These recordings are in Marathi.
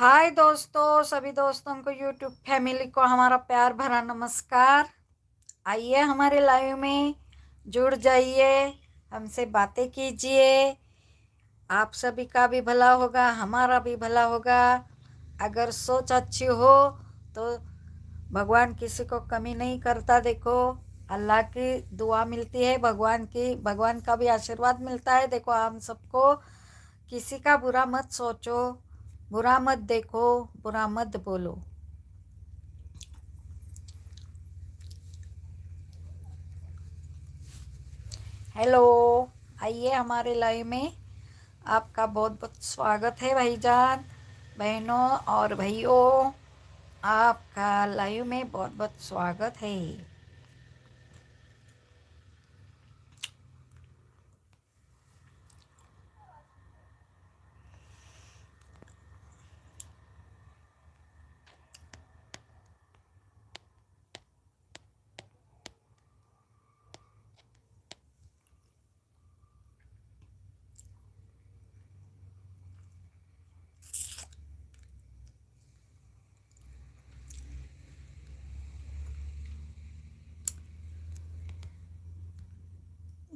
हाय दोस्तों, सभी दोस्तों को यूट्यूब फैमिली को हमारा प्यार भरा नमस्कार। आइए हमारे लाइव में, जुड़ जाइए, हमसे बातें कीजिए। आप सभी का भी भला होगा, हमारा भी भला होगा। अगर सोच अच्छी हो तो भगवान किसी को कमी नहीं करता। देखो, अल्लाह की दुआ मिलती है, भगवान की, भगवान का भी आशीर्वाद मिलता है। देखो, हम सबको किसी का बुरा मत सोचो। बुरा मत देखो, बुरा मत बोलो। हेलो, आइए हमारे लाइव में। आपका बहुत बहुत स्वागत है भाईजान, बहनों और भाइयों। आपका लाइव में बहुत बहुत स्वागत है।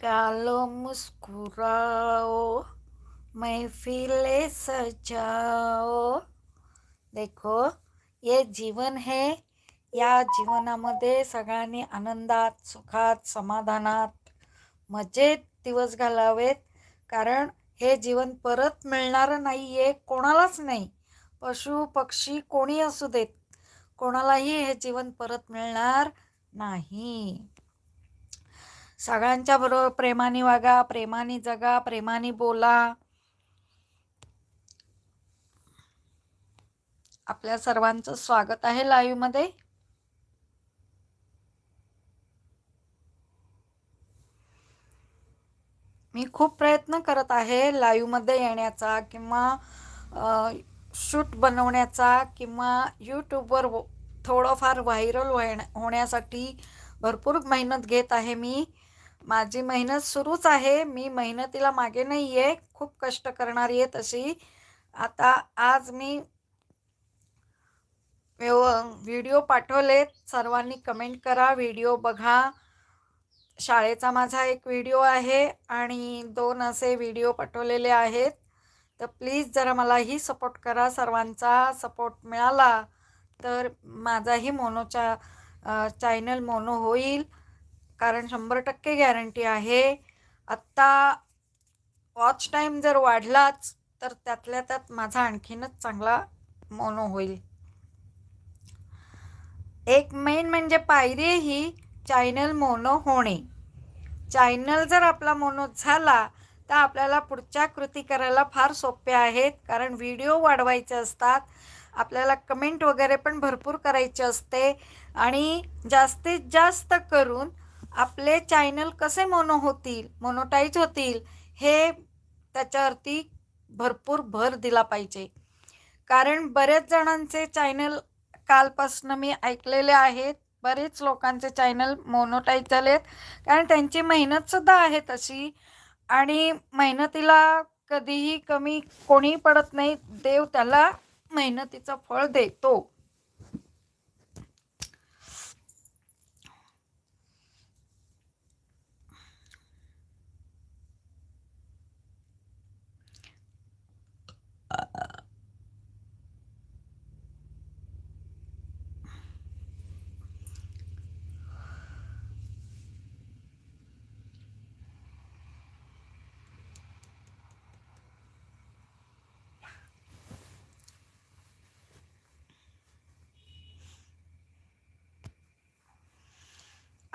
गालो मुस्कुराओ महफिले सजाओ देखो ये जीवन है या जीवनामध्ये सगळ्यांनी आनंदात सुखात समाधानात मजेत दिवस घालावेत कारण हे जीवन परत मिळणारं नाही आहे कोणालाच नाही पशु पक्षी कोणी असू देत कोणालाही हे जीवन परत मिळणार नाही सगळ्यांच्या बरोबर प्रेमाने वागा प्रेमाने जगा प्रेमाने बोला. आपल्या सर्वांचं स्वागत आहे लाईव्हमध्ये. मी खूप प्रयत्न करत आहे लाईव्हमध्ये येण्याचा किंवा शूट बनवण्याचा किंवा यूट्यूबवर थोडंफार व्हायरल होण्यासाठी भरपूर मेहनत घेत आहे मी. माझी मेहनत सुरूच आहे. मी मेहनतीला मागे नाही आहे खूप कष्ट करणारी आहे तशी. आता आज मी व्हिडिओ पाठवलेत सर्वांनी कमेंट करा. व्हिडिओ बघा. शाळेचा माझा एक व्हिडिओ आहे आणि दोन असे व्हिडिओ पाठवलेले आहेत. तर प्लीज जरा मलाही सपोर्ट करा. सर्वांचा सपोर्ट मिळाला तर माझाही मोनोचा चॅनल मोनो होईल. कारण शंभर टक्के गॅरंटी आहे. आत्ता वॉच टाईम जर वाढलाच तर त्यातल्या त्यात माझा आणखीनच चांगला मोनो होईल. एक मेन म्हणजे पायरी ही चॅनल मोनो होणे. चॅनल जर आपला मोनो झाला तर आपल्याला पुढच्या कृती करायला फार सोपे आहेत. कारण व्हिडिओ वाढवायचे असतात. आपल्याला कमेंट वगैरे पण भरपूर करायचे असते. आणि जास्तीत जास्त करून आपले चॅनल कसे मोनो होतील मोनोटाईज होतील हे त्याच्यावरती भरपूर भर दिला पाहिजे. कारण बरेच जणांचे चॅनल कालपासून मी ऐकलेले आहेत बरेच लोकांचे चॅनल मोनोटाईज झालेत कारण त्यांची मेहनतसुद्धा आहे तशी आणि मेहनतीला कधीही कमी कोणी पडत नाही देव त्याला मेहनतीचं फळ देतो.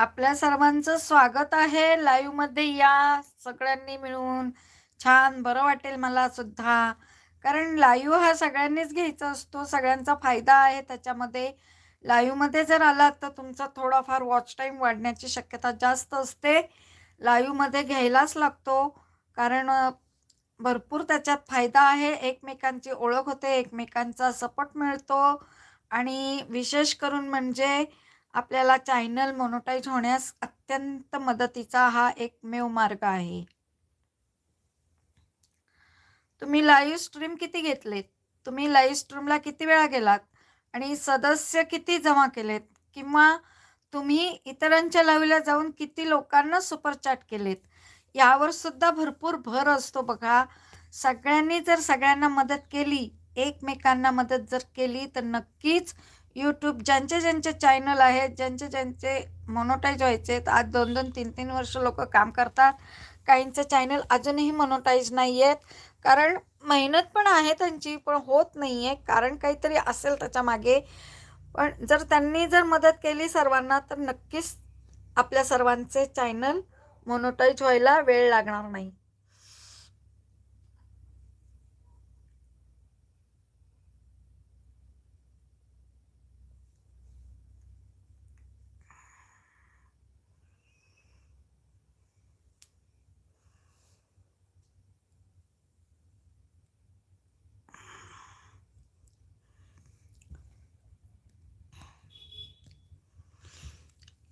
आपल्या सर्वांचं स्वागत आहे लाईव्हमध्ये या सगळ्यांनी मिळून. छान बरं वाटेल मला सुद्धा. कारण लाईव्ह हा सगळ्यांनीच घ्यायचा असतो सगळ्यांचा फायदा आहे त्याच्यामध्ये. मध्ये जर आला तर तुमचा थोडाफार वॉच टाईम वाढण्याची शक्यता जास्त असते. मध्ये घ्यायलाच लागतो. कारण भरपूर त्याच्यात फायदा आहे. एकमेकांची ओळख होते एकमेकांचा सपोर्ट मिळतो. आणि विशेष करून म्हणजे आपल्याला चॅनल मोनोटाईज होण्यास अत्यंत मदतीचा हा एकमेव मार्ग आहे. तुम्ही लाईव्ह स्ट्रीम किती घेतलेत? तुम्ही लाईव्ह स्ट्रीमला किती वेळा गेलात? आणि सदस्य किती जमा केलेत? किंवा तुम्ही इतरांच्या लाईव्हला जाऊन किती लोकांना सुपरचॅट केलेत? यावर सुद्धा भरपूर भर असतो बघा. सगळ्यांनी जर सगळ्यांना मदत केली एकमेकांना मदत जर केली तर नक्कीच यूट्यूब ज्यांचे ज्यांचे चॅनल आहेत ज्यांचे ज्यांचे मोनोटाईज व्हायचे आहेत आज दोन दोन तीन तीन वर्ष लोक काम करतात. काहींचे चॅनल अजूनही मोनोटाईज नाही आहेत कारण मेहनत पण आहे त्यांची पण होत नाही आहे कारण काहीतरी असेल त्याच्यामागे. पण जर त्यांनी जर मदत केली सर्वांना तर नक्कीच आपल्या सर्वांचे चॅनल मोनोटाईज व्हायला वेळ लागणार नाही.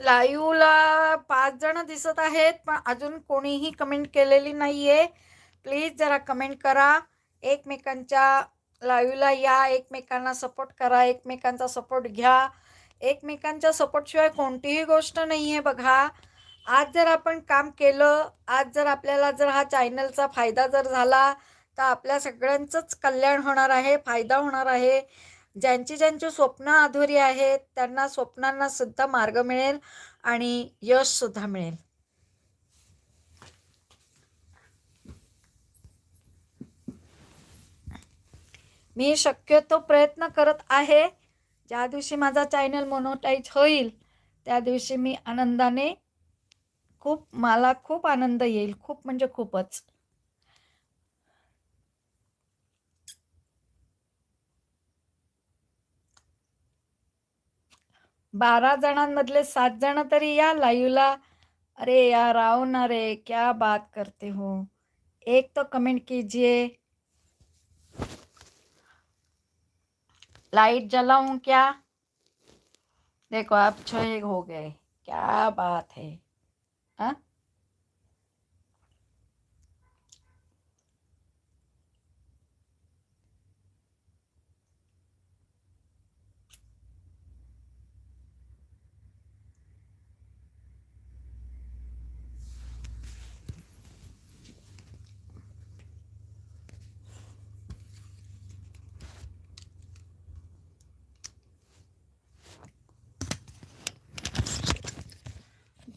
लाईव्हला पाच जण दिसत आहेत पण अजून कोणीही कमेंट केलेली नाही आहे प्लीज जरा कमेंट करा. एकमेकांच्या लाईव्हला या एकमेकांना सपोर्ट करा एकमेकांचा सपोर्ट घ्या. एकमेकांच्या सपोर्टशिवाय कोणतीही गोष्ट नाही आहे बघा. आज जर आपण काम केलं आज जर आपल्याला जर हा चॅनलचा फायदा जर झाला तर आपल्या सगळ्यांचंच कल्याण होणार आहे फायदा होणार आहे. ज्यांची ज्यांची स्वप्न अधुरी आहेत त्यांना स्वप्नांना सुद्धा मार्ग मिळेल आणि यश सुद्धा मिळेल. मी शक्यतो प्रयत्न करत आहे ज्या दिवशी माझा चॅनल मोनोटाईज होईल त्या दिवशी मी आनंदाने खूप मला खूप आनंद येईल खूप म्हणजे खूपच. बारा जणांमधले सात जण तरी या लाईव्हला. अरे यार आओ ना रे क्या बात करते हो. एक तो कमेंट कीजिए. लाइट जलाऊं क्या? देखो आप छह हो गए. क्या बात है. हाँ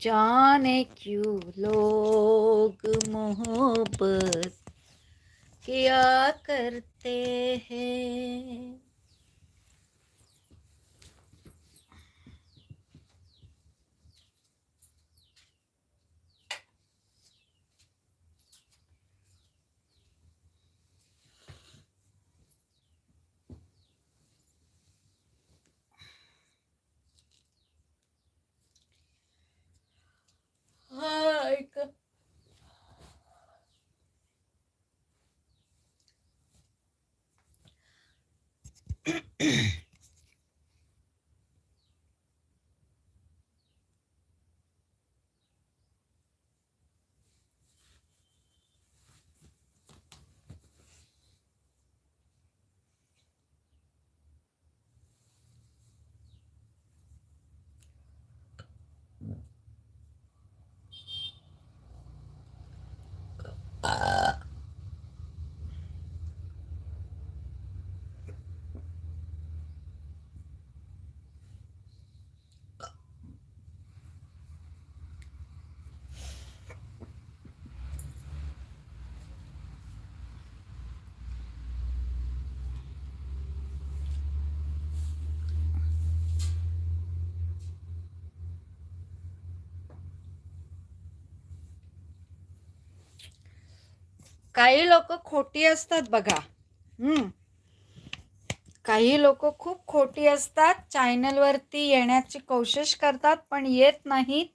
जाने क्यों लोग मोहब्बत किया करते हैं हाय क- काही लोक खोटी असतात बघा. हम्म. काही लोक खूप खोटी असतात चॅनलवरती येण्याची कोशिश करतात पण येत नाहीत.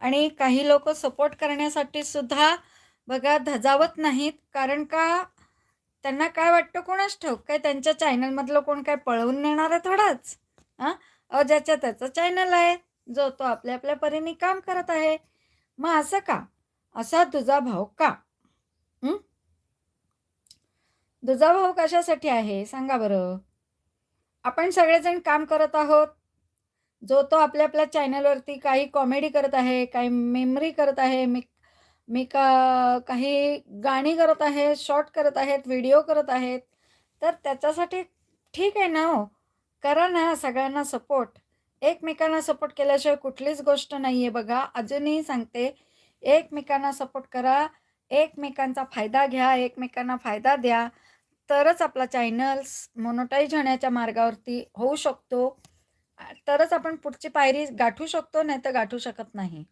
आणि काही लोक सपोर्ट करण्यासाठी सुद्धा बघा धजावत नाहीत. कारण का? त्यांना काय वाटतं कोणाच ठाऊक? काय त्यांच्या चॅनलमधलं कोण काय पळवून नेणार आहे थोडाच? हां? अ ज्याच्या त्याचं चॅनल आहे जो तो आपल्या आपल्या परीने काम करत आहे. मग असं का? असा तुझा भाव का? हं? दुजाभाव कशासाठी आहे? सांगा बरं. आपण सगळेजण काम करत आहोत. जो तो आपल्या आपल्या चॅनलवरती काही कॉमेडी करत आहे काही मेमरी करत आहे मी मी का काही गाणी करत आहे शॉर्ट करत आहेत व्हिडिओ करत आहेत तर त्याच्यासाठी ठीक आहे ना हो. करा ना सगळ्यांना सपोर्ट. एकमेकांना सपोर्ट केल्याशिवाय कुठलीच गोष्ट नाही आहे बघा. अजूनही सांगते एकमेकांना सपोर्ट करा. एकमेकांचा फायदा घ्या एकमेकांना फायदा द्या. तरच आपला चॅनल्स मोनोटाईज होण्याच्या मार्गावरती होऊ शकतो. तरच आपण पुढची पायरी गाठू शकतो नाही तर गाठू शकत नाही.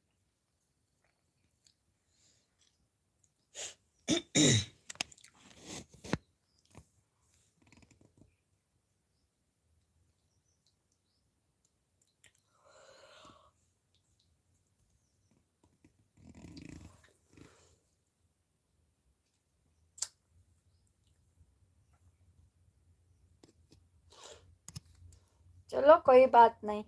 चलो कोई बात नहीं।